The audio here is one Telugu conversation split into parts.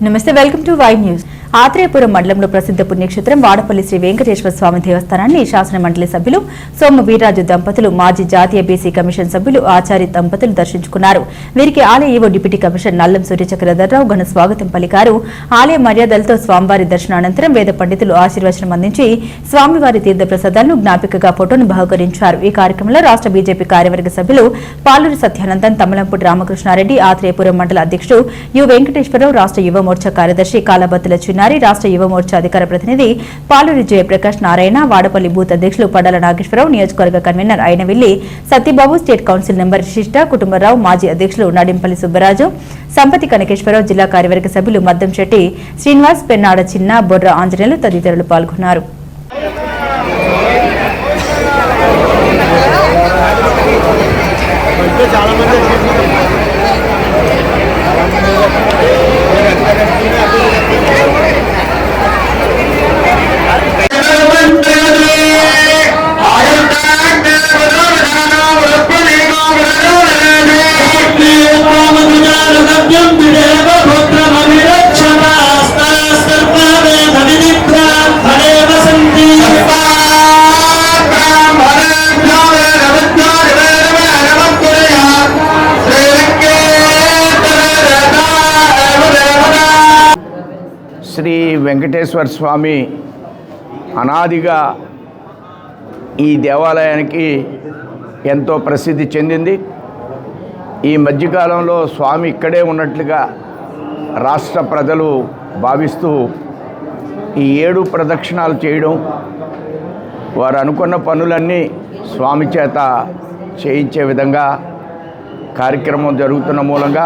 నమస్తే welcome to Y news Atreyapuram మండలంలో ప్రసిద్ధ పుణ్యక్షేత్రం వాడపల్లి శ్రీ వెంకటేశ్వర స్వామి దేవస్థానాన్ని శాసన మండలి సభ్యులు సోమ వీర్రాజు దంపతులు మాజీ జాతీయ బీసీ కమిషన్ సభ్యులు ఆచారి దంపతులు దర్శించుకున్నారు. వీరికి ఆలయ EO deputy commissioner Nallam Suryachakradharrao ఘన స్వాగతం పలికారు. ఆలయ మర్యాదలతో స్వామివారి దర్శనానంతరం వేద పండితులు ఆశీర్వచనం అందించి స్వామివారి తీర్థ ప్రసాదాలను జ్ఞాపికగా ఫోటోను బహుకరించారు. ఈ కార్యక్రమంలో రాష్ట్ర బీజేపీ కార్యవర్గ సభ్యులు పాలూరి సత్యానందన్ తమలంపూడి రామకృష్ణారెడ్డి ఆత్రేయపురం మండల అధ్యక్షుడు యు వెంకటేశ్వరరావు రాష్ట్ర యువ మోర్చా కార్యదర్శి కాలబత్తుల చిన్నారి రాష్ట్ర యువమోర్చా అధికార ప్రతినిధి పాలూరి జయప్రకాష్ నారాయణ వాడపల్లి బూత్ అధ్యక్షులు పడాల నాగేశ్వరరావు నియోజకవర్గ convener Ainavilli Satyababu state council member Sishta Kutumbarao మాజీ అధ్యక్షులు నడింపల్లి సుబ్బరాజు సంపతి కనకేశ్వరరావు జిల్లా కార్యవర్గ సభ్యులు మద్దం శెట్టి శ్రీనివాస్ పెన్నాడ చిన్న బొర్ర ఆంజనేయులు తదితరులు పాల్గొన్నారు. శ్రీ వెంకటేశ్వర స్వామి అనాదిగా ఈ దేవాలయానికి ఎంతో ప్రసిద్ధి చెందింది. ఈ మధ్యకాలంలో స్వామి ఇక్కడే ఉన్నట్లుగా రాష్ట్ర ప్రజలు భావిస్తూ ఈ ఏడు ప్రదక్షిణాలు చేయడం వారు అనుకున్న పనులన్నీ స్వామి చేత చేయించే విధంగా కార్యక్రమం జరుగుతున్న మూలంగా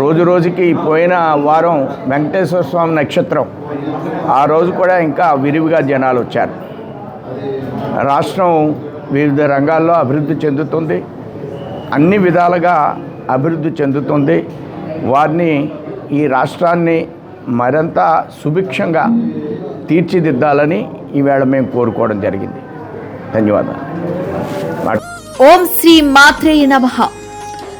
రోజు రోజుకి పోయిన వారం వెంకటేశ్వర స్వామి నక్షత్రం. ఆ రోజు కూడా ఇంకా విరివిగా జనాలు వచ్చారు. రాష్ట్రం వివిధ రంగాల్లో అభివృద్ధి చెందుతుంది. అన్ని విధాలుగా అభివృద్ధి చెందుతుంది. వారిని ఈ రాష్ట్రాన్ని మరింత సుభిక్షంగా తీర్చిదిద్దాలని ఈవేళ మేము కోరుకోవడం జరిగింది. ధన్యవాదాలు. ఓం శ్రీ మాత్రేయ నమః.